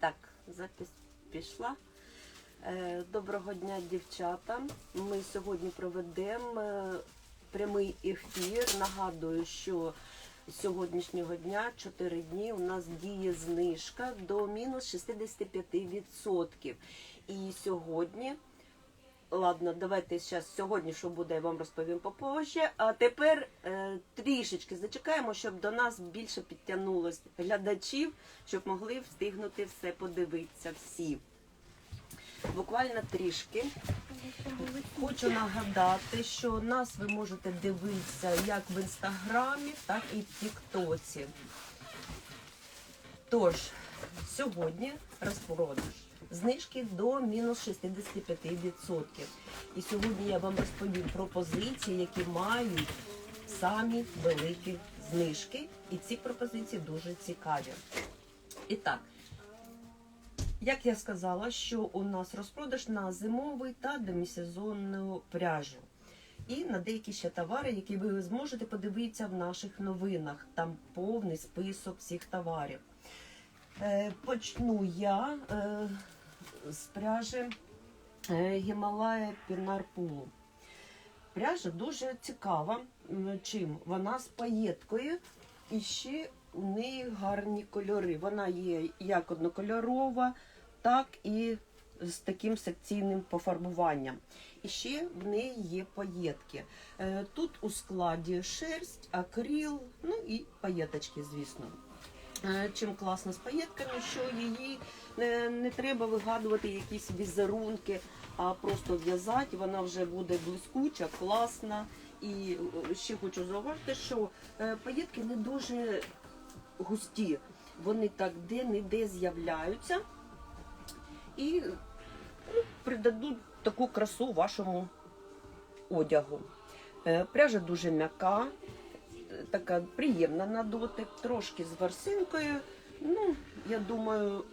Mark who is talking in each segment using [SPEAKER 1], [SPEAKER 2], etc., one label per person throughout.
[SPEAKER 1] Так, запись пішла. Е, Доброго дня, дівчата. Ми сьогодні проведемо е, прямий ефір. Нагадую, що з сьогоднішнього дня 4 дні у нас діє знижка до мінус 65%. І сьогодні. Ладно, давайте зараз сьогодні, що буде, я вам розповім попозже. А тепер е, трішечки зачекаємо, щоб до нас більше підтягнулось глядачів, щоб могли встигнути все подивитися всі. Буквально трішки. Хочу нагадати, що нас ви можете дивитися як в інстаграмі, так і в Тіктоці. Тож, сьогодні розпродаж. Знижки до мінус 65%. І сьогодні я вам розповім про позиції, які мають самі великі знижки. І ці пропозиції дуже цікаві. І так, як я сказала, що у нас розпродаж на зимовий та демісезонну пряжу. І на деякі ще товари, які ви зможете подивитися в наших новинах. Там повний список всіх товарів. Е, Почну я е, з пряжі е, Гімалая Пінар Пулу. Пряжа дуже цікава. Чим? Вона з паєткою і ще у неї гарні кольори. Вона є як однокольорова, так і з таким секційним пофарбуванням. І ще в неї є паєтки. Тут у складі шерсть, акрил, ну і паєточки, звісно. Е, Чим класно з паєтками, що її не, не треба вигадувати якісь візерунки, а просто в'язати. Вона вже буде блискуча, класна. І е, ще хочу зауважити, що е, паєтки не дуже густі. Вони так де-не-де з'являються і ну, придадуть таку красу вашому одягу. Пряжа дуже м'яка, така приємна на дотик, трошки з ворсинкою. Ну, я думаю,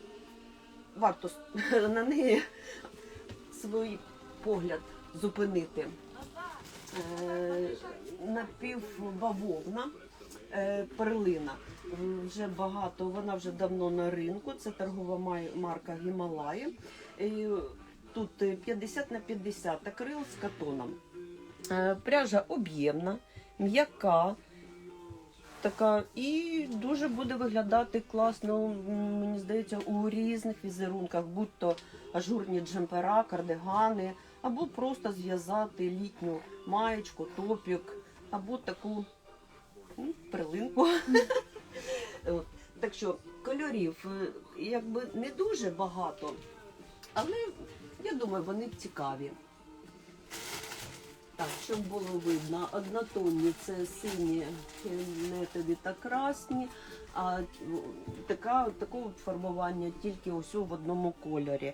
[SPEAKER 1] варто на неї свій погляд зупинити. Е, Напівбавовна, е, перлина. Вже багато, вона вже давно на ринку. Це торгова марка Гімалаї. Тут е, 50 на 50 акрил з катоном. Е, Пряжа об'ємна, м'яка. Така і дуже буде виглядати класно, мені здається, у різних візерунках, будь то ажурні джемпера, кардигани, або просто зв'язати літню маєчку, топік, або таку ну, перлинку. От. Так що кольорів е, якби не дуже багато, але я думаю, вони цікаві. Так, щоб було видно, однотонні це сині нетові та красні, а така, такого фарбування тільки ось в одному кольорі.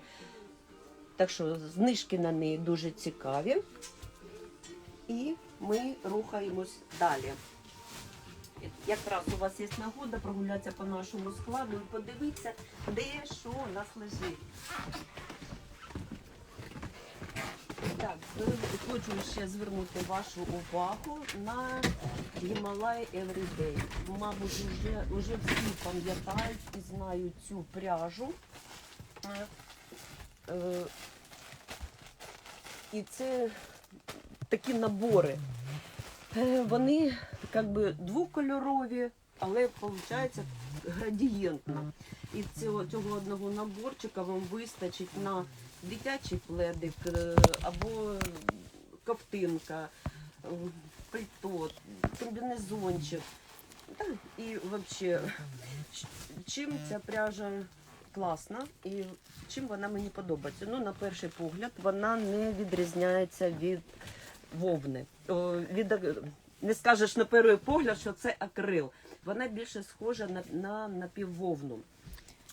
[SPEAKER 1] Так що знижки на неї дуже цікаві. І ми рухаємось далі. Якраз у вас є нагода прогулятися по нашому складу і подивитися, де що у нас лежить. Так, е, хочу ще звернути вашу увагу на Himalaya Everyday. Мабуть, вже, вже всі пам'ятають і знають цю пряжу. Е, е, І це такі набори. Вони як би двокольорові, але виходить градієнтно. І цього, цього одного наборчика вам вистачить на дитячий пледик е, або ковтинка, е, пальто, комбінезончик. І взагалі, чим ця пряжа класна і чим вона мені подобається. Ну, на перший погляд, вона не відрізняється від вовни. Від, не скажеш на перший погляд, що це акрил. Вона більше схожа на, на напіввовну.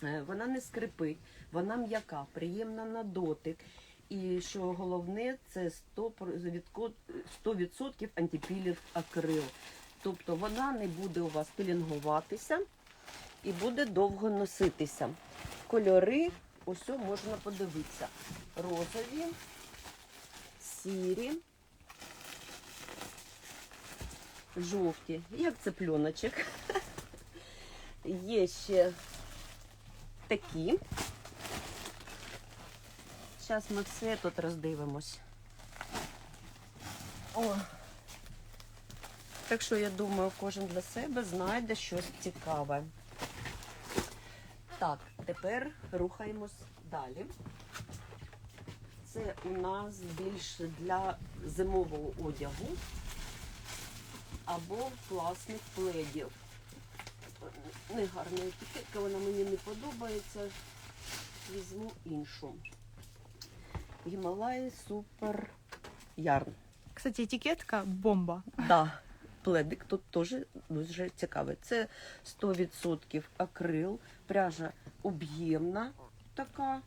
[SPEAKER 1] Е, Вона не скрипить, вона м'яка, приємна на дотик. І що головне, це 100%, 100% антипілінг акрил. Тобто вона не буде у вас пілінгуватися і буде довго носитися. Кольори, ось можна подивитися. Розові, сірі, жовті, як цепльоночок. Є ще такі. Зараз ми все тут роздивимось. О. Так що я думаю, кожен для себе знайде щось цікаве. Так, тепер рухаємось далі. Це у нас більше для зимового одягу або класних пледів. Негарна етикетка, вона мені не подобається. Візьму іншу. Гімалаї супер ярн.
[SPEAKER 2] Кстати, етикетка бомба.
[SPEAKER 1] Да, пледик тут теж дуже цікавий. Це 100% акрил, пряжа об'ємна така.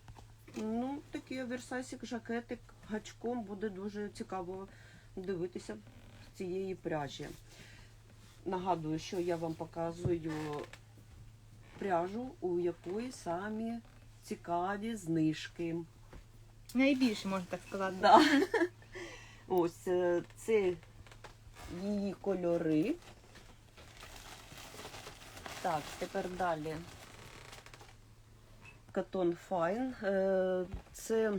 [SPEAKER 1] Ну, такий оверсайсик, жакетик гачком буде дуже цікаво дивитися з цієї пряжі. Нагадую, що я вам показую пряжу, у якої самі цікаві знижки.
[SPEAKER 2] Найбільше, можна так сказати.
[SPEAKER 1] Да. Ось е, це її кольори. Так, тепер далі. Катон Файн. Е, Це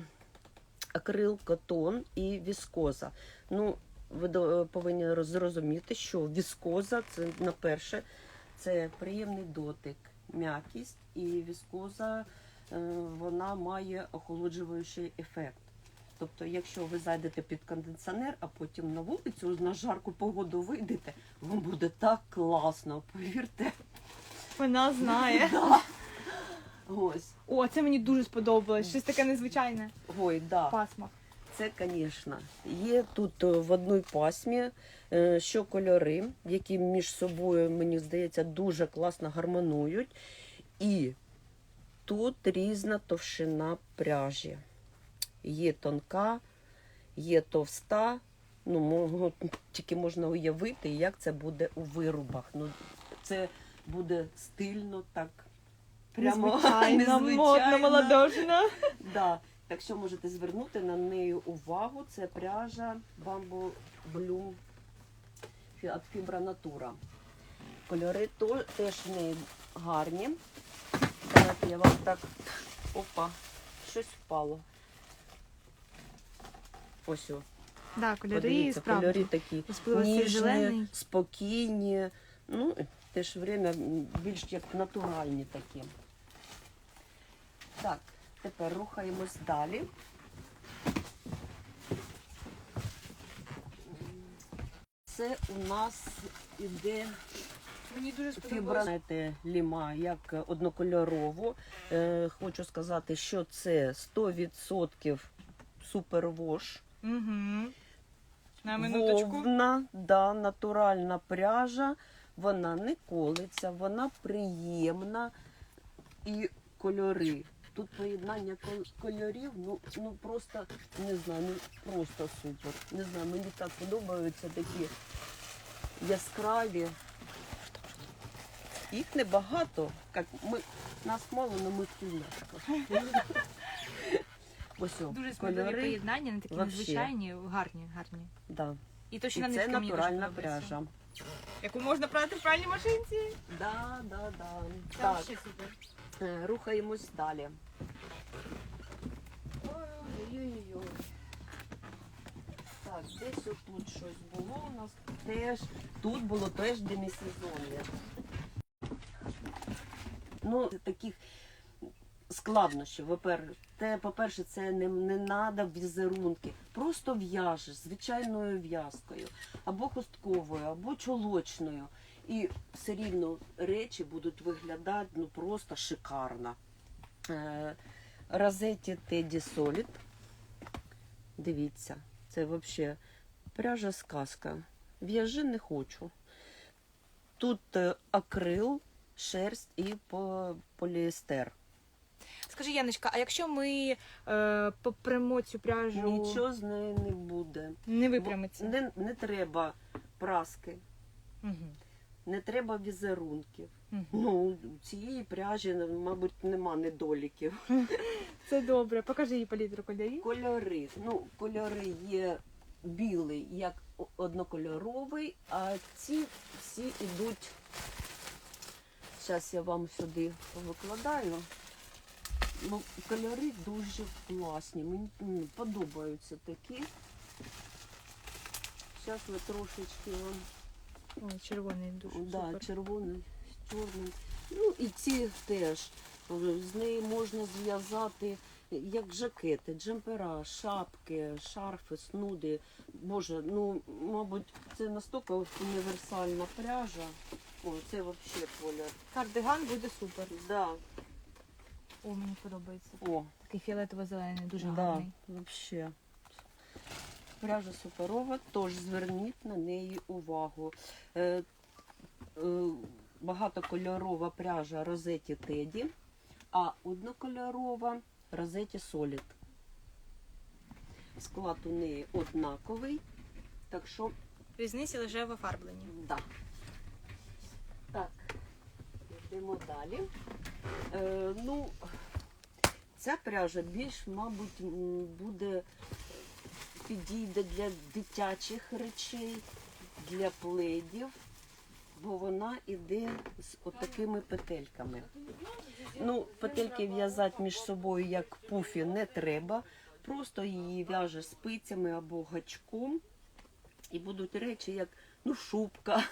[SPEAKER 1] акрил, катон і віскоза. Ну, ви до- повинні зрозуміти, що віскоза це на перше, це приємний дотик, м'якість, і віскоза е, вона має охолоджуючий ефект. Тобто, якщо ви зайдете під кондиціонер, а потім на вулицю на жарку погоду вийдете, вам буде так класно, повірте.
[SPEAKER 2] Вона знає.
[SPEAKER 1] Да. Ось.
[SPEAKER 2] О, це мені дуже сподобалось. Щось таке незвичайне.
[SPEAKER 1] Ой, да.
[SPEAKER 2] Пасма.
[SPEAKER 1] Це, звісно, є тут е, в одній пасмі е, що кольори, які між собою, мені здається, дуже класно гармонують. І тут різна товщина пряжі. Є тонка, є товста. Ну, тільки можна уявити, як це буде у вирубах. Ну, це буде стильно, так прямо
[SPEAKER 2] Незвичайно, модно,
[SPEAKER 1] незвичайно.
[SPEAKER 2] молодожна.
[SPEAKER 1] Да. Так що можете звернути на неї увагу. Це пряжа Bamboo Bloom від Fibra Natura. Кольори теж в неї гарні. Давайте я вам так. Опа, щось впало. Ось о.
[SPEAKER 2] Да, кольори
[SPEAKER 1] Подивіться,
[SPEAKER 2] справді.
[SPEAKER 1] кольори такі ніжні,
[SPEAKER 2] зелений.
[SPEAKER 1] спокійні. Ну, і в те ж время більш як натуральні такі. Так, тепер рухаємось далі. Це у нас іде
[SPEAKER 2] Мені дуже
[SPEAKER 1] фібра ліма як однокольорову. Е, хочу сказати, що це 100% супервош.
[SPEAKER 2] Угу. На минуточку.
[SPEAKER 1] Вовна, да, натуральна пряжа, вона не колиться, вона приємна і кольори. Тут поєднання кольорів, ну, ну просто не знаю, ну просто супер. Не знаю, мені так подобаються такі яскраві. Їх небагато. Як ми, нас мало, але ми. Ось
[SPEAKER 2] Дуже сміливі поєднання, вони такі
[SPEAKER 1] Вообще.
[SPEAKER 2] незвичайні, гарні, гарні.
[SPEAKER 1] Да.
[SPEAKER 2] І
[SPEAKER 1] І
[SPEAKER 2] точно
[SPEAKER 1] це
[SPEAKER 2] нитка мені дуже
[SPEAKER 1] натуральна пряжа.
[SPEAKER 2] Яку можна прати в пральній машинці.
[SPEAKER 1] Да, да, да.
[SPEAKER 2] Це
[SPEAKER 1] Так,
[SPEAKER 2] супер.
[SPEAKER 1] Е, рухаємось далі. Ой-ой-ой. Так, десь отут щось було у нас теж. Тут було теж демісезоння. Ну, таких складнощів. По-перше, це не, не треба візерунки. Просто в'яжеш звичайною в'язкою, або хустковою, або чолочною. І все рівно речі будуть виглядати ну, просто шикарно. Е, Розеті Теді Солід. Дивіться, це взагалі пряжа сказка. В'яжи не хочу. Тут е, акрил, шерсть і поліестер.
[SPEAKER 2] Скажи, Яночка, а якщо ми е, попремо цю пряжу,
[SPEAKER 1] Нічого з нею не буде.
[SPEAKER 2] не випрямиться?
[SPEAKER 1] Не, не треба праски,
[SPEAKER 2] Угу.
[SPEAKER 1] Не треба візерунків.
[SPEAKER 2] Угу.
[SPEAKER 1] Ну, у цієї пряжі, мабуть, нема недоліків.
[SPEAKER 2] Це добре. Покажи їй палітру кольорів.
[SPEAKER 1] Кольори. Ну, кольори є білий, як однокольоровий, а ці всі йдуть. Зараз я вам сюди викладаю. Ну, кольори дуже класні. Мені подобаються такі. Зараз ми трошечки вам
[SPEAKER 2] Ой, червоний дуже
[SPEAKER 1] да,
[SPEAKER 2] супер.
[SPEAKER 1] червоний з чорним. Ну і ці теж. З неї можна зв'язати як жакети, джемпера, шапки, шарфи, снуди. Боже, ну, мабуть, це настільки універсальна пряжа. О, це взагалі колір.
[SPEAKER 2] Кардиган буде супер.
[SPEAKER 1] Да.
[SPEAKER 2] О, мені подобається.
[SPEAKER 1] О,
[SPEAKER 2] Такий фіолетово-зелений, дуже
[SPEAKER 1] да,
[SPEAKER 2] гарний.
[SPEAKER 1] Вообще. Пряжа суперова, тож зверніть на неї увагу. Е, е, багатокольорова пряжа Розеті Теді, а однокольорова Розеті Солід. Склад у неї однаковий, так що
[SPEAKER 2] Різниця лише в офарбленні.
[SPEAKER 1] Да. Так, йдемо далі. Е, ну, ця пряжа більш, мабуть, буде підійде для дитячих речей, для пледів, бо вона іде з отакими петельками. Ну, петельки в'язати між собою як пуфі не треба. Просто її в'яже спицями або гачком. І будуть речі, як ну, шубка,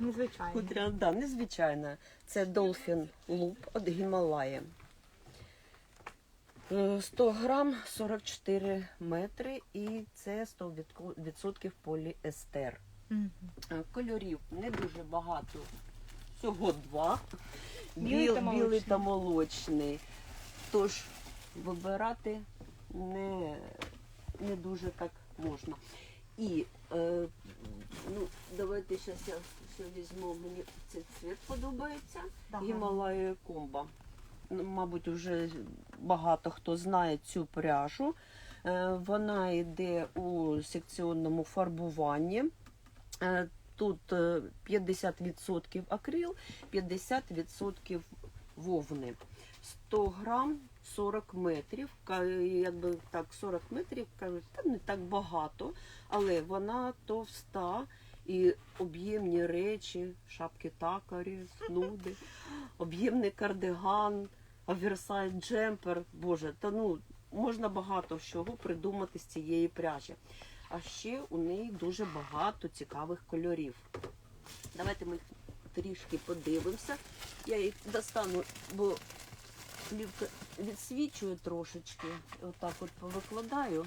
[SPEAKER 2] Незвичайно.
[SPEAKER 1] Хутря, да, незвичайна. Це Dolphin Loop від Гімалаї. Е, 100 грам 44 метри і це 100% поліестер. Е, Кольорів не дуже багато, всього два.
[SPEAKER 2] Білий та
[SPEAKER 1] Біл-
[SPEAKER 2] молочний.
[SPEAKER 1] білий та молочний. Тож вибирати не, не дуже так можна. І е, ну, давайте зараз я ще візьму, мені цей цвіт подобається. Гімалая комба. Ну, Мабуть, вже багато хто знає цю пряжу. Е, Вона йде у секціонному фарбуванні. Е, Тут е, 50% акрил, 50% вовни. 100 грам 40 метрів. Якби так, 40 метрів кажуть, та не так багато, але вона товста і об'ємні речі, шапки такарі, снуди, об'ємний кардиган, оверсайз джемпер. Боже, та ну можна багато чого придумати з цієї пряжі. А ще у неї дуже багато цікавих кольорів. Давайте ми трішки подивимося. Я їх достану, бо плівка відсвічує трошечки. Отак от повикладаю,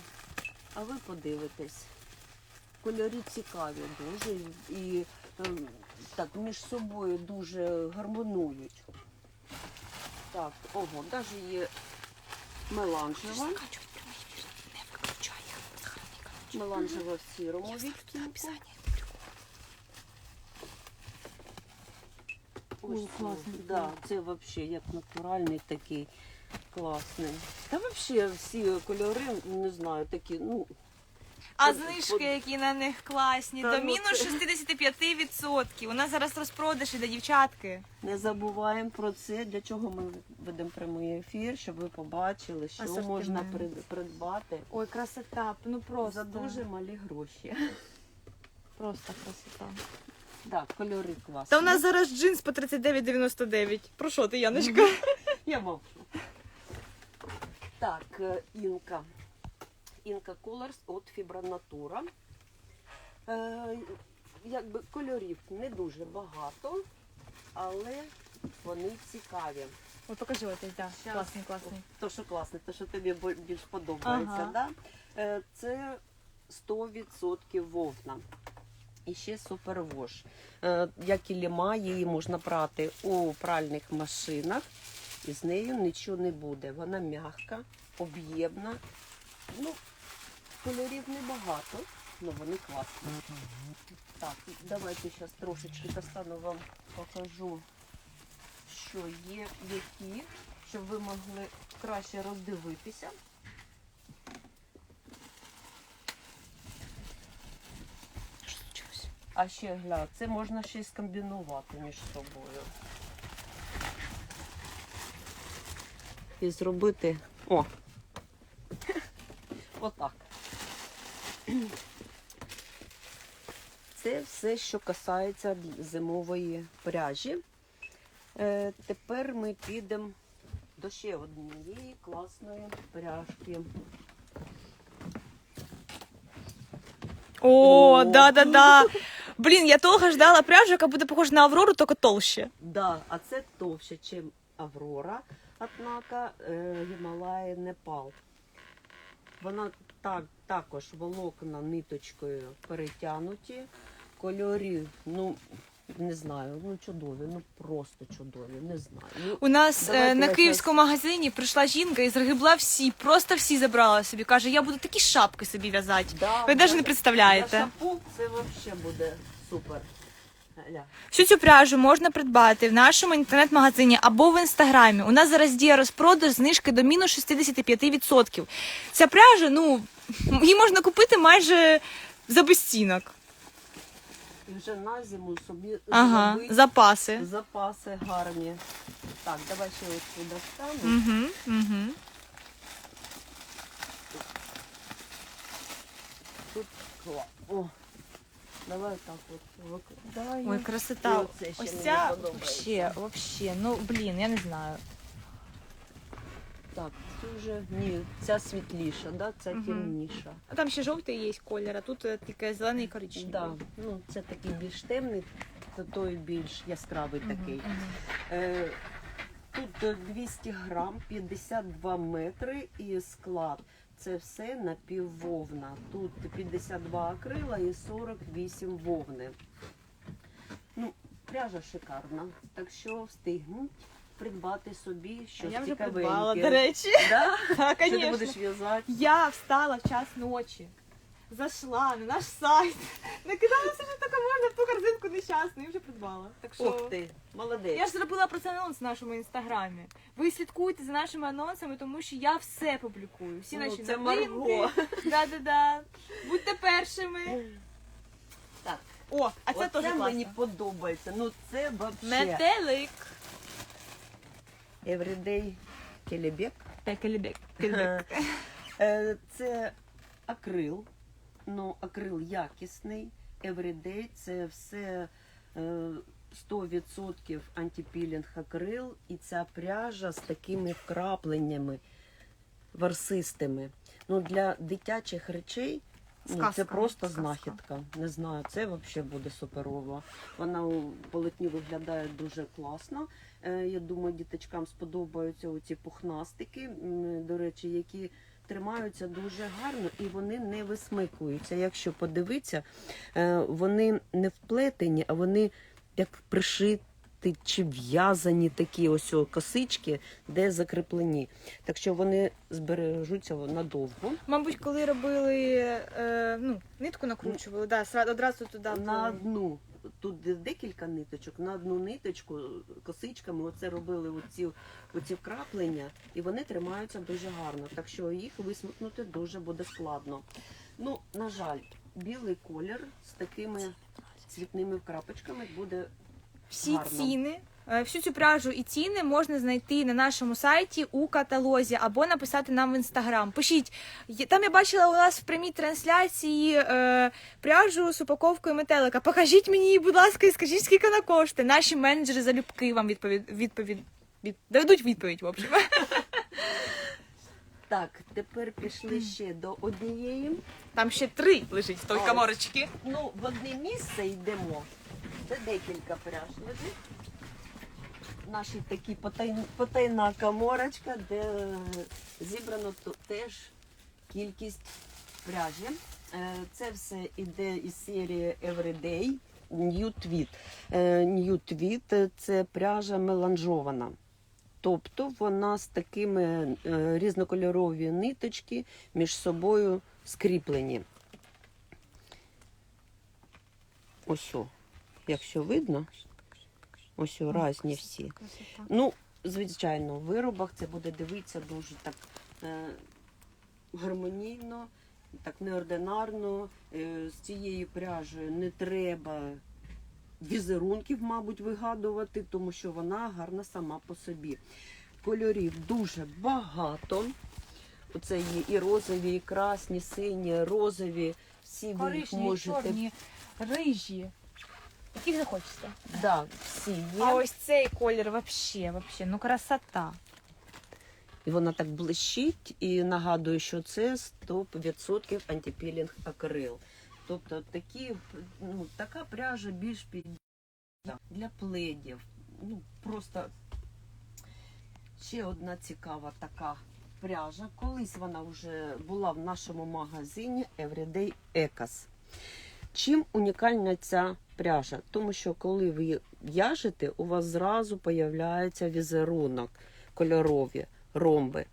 [SPEAKER 1] а ви подивитесь. Кольори цікаві дуже і ем, так між собою дуже гармонують. Так, ого, навіть є меланжева.
[SPEAKER 2] Не виключай їх.
[SPEAKER 1] Меланжева в сірому відтінку.
[SPEAKER 2] Ой,
[SPEAKER 1] Ось,
[SPEAKER 2] класний
[SPEAKER 1] Да, це взагалі як натуральний такий класний. Та взагалі всі кольори, не знаю, такі, ну,
[SPEAKER 2] А знижки, які на них класні,
[SPEAKER 1] Та
[SPEAKER 2] до
[SPEAKER 1] ну
[SPEAKER 2] мінус 65%. У нас зараз розпродаж іде, дівчатки.
[SPEAKER 1] не забуваємо про це, для чого ми ведемо прямий ефір, щоб ви побачили, що
[SPEAKER 2] Асортимент.
[SPEAKER 1] можна придбати
[SPEAKER 2] Ой, красота, ну просто
[SPEAKER 1] за дуже малі гроші.
[SPEAKER 2] просто красота.
[SPEAKER 1] Так, кольори класні.
[SPEAKER 2] Та у нас зараз джинс по 39,99. Про що ти, Яночка?
[SPEAKER 1] Я мовчу. Так, е, інка. Інка Colors от Fibronatura. Е, якби кольорів не дуже багато, але вони цікаві.
[SPEAKER 2] Ой, покажи ось, да. Класний, класний.
[SPEAKER 1] То, що класне, то, що тобі більш подобається.
[SPEAKER 2] Ага.
[SPEAKER 1] Да? Е, це 100% вовна. І ще супервош. Е, як і ліма, її можна брати у пральних машинах, і з нею нічого не буде. Вона м'яка, об'ємна. Ну, кольорів небагато, але вони класні. Так, давайте зараз трошечки достану вам покажу, що є, які, щоб ви могли краще роздивитися. А ще гля, це можна ще й скомбінувати між собою. І зробити. О! Отак. Це все, що касається зимової пряжі. Е, тепер ми підемо до ще однієї класної пряжки.
[SPEAKER 2] О, да-да-да. Блін, я довго ждала пряжу, яка буде похожа на Аврору, тільки толще.
[SPEAKER 1] Да, а це товще, ніж Аврора, однако е, Гімалаї Непал. Вона так, також волокна ниточкою перетягнуті. Кольорів, ну не знаю, ну чудові, ну просто чудові, не знаю. Ну,
[SPEAKER 2] У нас
[SPEAKER 1] Давайте
[SPEAKER 2] е, на
[SPEAKER 1] я
[SPEAKER 2] київському магазині прийшла жінка і згребла всі, просто всі забрала собі. Каже, я буду такі шапки собі в'язати.
[SPEAKER 1] да,
[SPEAKER 2] Ви навіть не представляєте.
[SPEAKER 1] Для шапок це взагалі буде супер.
[SPEAKER 2] Всю цю пряжу можна придбати в нашому інтернет-магазині або в інстаграмі. У нас зараз діє розпродаж знижки до мінус 65%. Ця пряжа, ну, її можна купити майже за безцінок.
[SPEAKER 1] І вже на зиму собі
[SPEAKER 2] Ага,
[SPEAKER 1] зробити
[SPEAKER 2] запаси.
[SPEAKER 1] запаси гарні. Так, давай ще ось сюди стану.
[SPEAKER 2] Угу, угу.
[SPEAKER 1] Тут кла- О, давай так от викладаю.
[SPEAKER 2] Ой, красота.
[SPEAKER 1] І оце ще
[SPEAKER 2] Ось
[SPEAKER 1] мені
[SPEAKER 2] ця
[SPEAKER 1] подобається.
[SPEAKER 2] вообще, вообще, ну блін, я не знаю.
[SPEAKER 1] Так, це вже ні, ця світліша, да? ця
[SPEAKER 2] Мгм.
[SPEAKER 1] темніша.
[SPEAKER 2] А там ще жовтий є колір, а тут е, тільки зелений і коричневий.
[SPEAKER 1] Да, ну, це такий більш темний, то той більш яскравий
[SPEAKER 2] Мгм,
[SPEAKER 1] такий.
[SPEAKER 2] мгм.
[SPEAKER 1] Е, тут е, 200 грам, 52 метри і склад. Це все напіввовна. Тут 52 акрила і 48 вовни. Ну, пряжа шикарна, так що встигнуть придбати собі щось
[SPEAKER 2] я вже
[SPEAKER 1] цікавеньке.
[SPEAKER 2] придбала, до речі.
[SPEAKER 1] Да?
[SPEAKER 2] Так,
[SPEAKER 1] Що ти будеш в'язати?
[SPEAKER 2] Я встала в час ночі, зайшла на наш сайт, накидала все, що таке можна в ту корзинку нещасну і вже придбала. Так що
[SPEAKER 1] Ух ти, молодець.
[SPEAKER 2] я ж зробила про це анонс в нашому інстаграмі. Ви слідкуйте за нашими анонсами, тому що я все публікую. Всі
[SPEAKER 1] Ну,
[SPEAKER 2] наші
[SPEAKER 1] це
[SPEAKER 2] новинки.
[SPEAKER 1] Марго.
[SPEAKER 2] Да-да-да. Будьте першими.
[SPEAKER 1] Так,
[SPEAKER 2] О, а це
[SPEAKER 1] Оце
[SPEAKER 2] теж класно.
[SPEAKER 1] мені подобається. Ну це вообще
[SPEAKER 2] Метелик.
[SPEAKER 1] Everyday келебек.
[SPEAKER 2] Пекелебек.
[SPEAKER 1] Е, Це акрил. Ну, акрил якісний. Everyday це все е, 100% антипілінг акрил. І ця пряжа з такими вкрапленнями ворсистими. Ну, для дитячих речей ну, це просто
[SPEAKER 2] сказка.
[SPEAKER 1] знахідка. Не знаю, це взагалі буде суперово. Вона у полотні виглядає дуже класно. Е, Я думаю, діточкам сподобаються оці пухнастики, до речі, які тримаються дуже гарно і вони не висмикуються. Якщо подивитися, е, вони не вплетені, а вони як пришиті чи в'язані такі ось косички, де закріплені. Так що вони збережуться надовго.
[SPEAKER 2] Мабуть, коли робили е, ну, нитку накручували, да, одразу туди.
[SPEAKER 1] на одну. Тут декілька ниточок, на одну ниточку косичками оце робили оці, оці вкраплення, і вони тримаються дуже гарно. Так що їх висмикнути дуже буде складно. Ну, на жаль, білий колір з такими цвітними вкрапочками буде
[SPEAKER 2] Всі
[SPEAKER 1] гарно.
[SPEAKER 2] ціни, всю цю пряжу і ціни можна знайти на нашому сайті у каталозі або написати нам в інстаграм. Пишіть, там я бачила у нас в прямій трансляції е, пряжу з упаковкою метелика. Покажіть мені, будь ласка, і скажіть, скільки вона коштує. Наші менеджери залюбки вам відповідь, відповідь, від, дадуть відповідь, в общем.
[SPEAKER 1] так. Тепер пішли ще до однієї.
[SPEAKER 2] Там ще три лежить той
[SPEAKER 1] Ой.
[SPEAKER 2] каморочці.
[SPEAKER 1] Ну, в одне місце йдемо. Це декілька пряж лежить. Наші такі потай- потайна каморочка, де зібрано теж кількість пряжі. Е, Це все йде із серії Everyday New Tweed. Е, New Tweed – це пряжа меланжована. Тобто вона з такими е, різнокольорові ниточки між собою скріплені. Ось, якщо видно, ось о, різні всі. Ну, звичайно, в виробах це буде дивитися дуже так е, гармонійно, так неординарно. Е, з цією пряжею не треба візерунків, мабуть, вигадувати, тому що вона гарна сама по собі. Кольорів дуже багато. Оце є і розові, і красні, сині, розові. Всі ви їх можете.
[SPEAKER 2] чорні, рижі. Яких захочете?
[SPEAKER 1] Да, всі є.
[SPEAKER 2] А ось цей колір вообще, вообще, ну красота.
[SPEAKER 1] І вона так блищить і нагадую, що це 100% антипілінг акрил. Тобто такі, ну, така пряжа більш під для пледів. Ну, просто ще одна цікава така пряжа. Колись вона вже була в нашому магазині Everyday Ecos. Чим унікальна ця пряжа? Тому що коли ви в'яжете, у вас зразу появляється візерунок кольорові, ромби.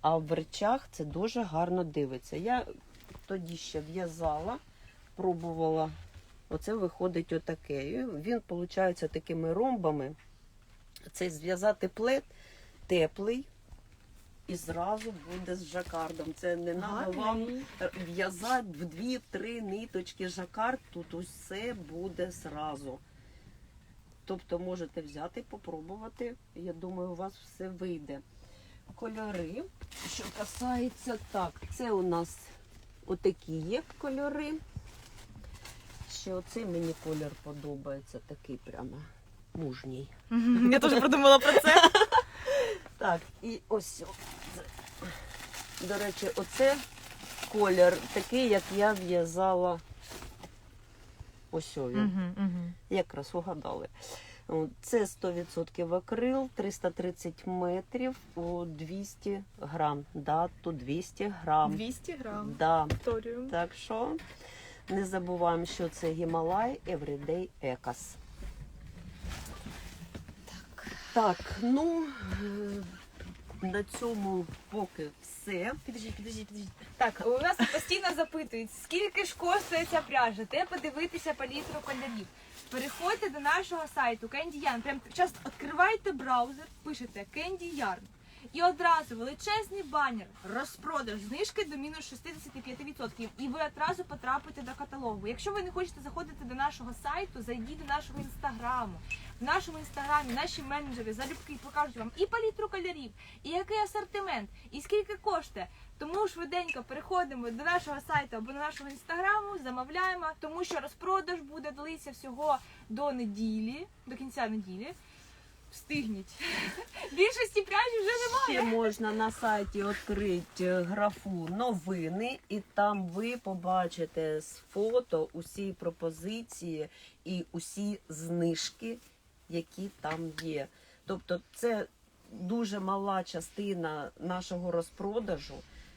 [SPEAKER 1] А в речах це дуже гарно дивиться. Я тоді ще в'язала, пробувала. Оце виходить отаке. Він, виходить, такими ромбами. Це зв'язати плед теплий і зразу буде з жакардом. Це не треба вам в'язати в дві-три ниточки жакард, тут усе буде зразу. Тобто можете взяти, попробувати. Я думаю, у вас все вийде. Кольори, що касається так, це у нас отакі є кольори. Ще оцей мені колір подобається, такий прямо мужній.
[SPEAKER 2] Я теж подумала про це.
[SPEAKER 1] Так, і ось. До речі, оце колір такий, як я в'язала. Ось.
[SPEAKER 2] Мгм, мгм.
[SPEAKER 1] Якраз угадали. Це 100% акрил, 330 метрів, о, 200 грам. Да, тут 200 грам.
[SPEAKER 2] 200 грам.
[SPEAKER 1] Да.
[SPEAKER 2] Повторюю.
[SPEAKER 1] Так що не забуваємо, що це Гімалай Everyday Ecos.
[SPEAKER 2] Так.
[SPEAKER 1] Ну на цьому поки все.
[SPEAKER 2] Підождіть, підождіть, підождіть. Так, у нас постійно запитують, скільки ж коштує ця пряжа, де подивитися палітру кольорів. Переходьте до нашого сайту Candy Yarn. Прям зараз відкривайте браузер, пишете Candy Yarn. І одразу величезний банер, розпродаж, знижки до мінус 65%. І ви одразу потрапите до каталогу. Якщо ви не хочете заходити до нашого сайту, зайдіть до нашого інстаграму. В нашому інстаграмі наші менеджери залюбки покажуть вам і палітру кольорів, і який асортимент, і скільки коштує. Тому швиденько переходимо до нашого сайту або до нашого інстаграму, замовляємо, тому що розпродаж буде длитися всього до неділі, до кінця неділі. Встигніть. Більшості пряжі вже немає.
[SPEAKER 1] Ще можна на сайті відкрити графу новини, і там ви побачите з фото усі пропозиції і усі знижки, які там є. Тобто, це дуже мала частина нашого розпродажу.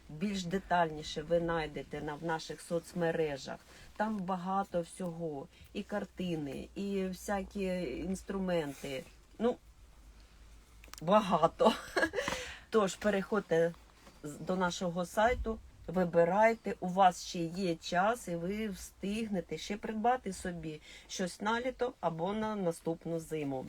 [SPEAKER 1] Більш детальніше ви знайдете на в наших соцмережах. Там багато всього, і картини, і всякі інструменти. Ну, багато. Тож переходьте до нашого сайту, вибирайте, у вас ще є час, і ви встигнете ще придбати собі щось на літо або на наступну зиму.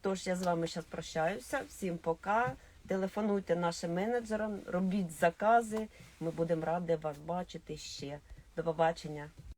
[SPEAKER 1] Тож я з вами зараз прощаюся. Всім пока. Телефонуйте нашим менеджерам, робіть закази. Ми будемо раді вас бачити ще. До побачення.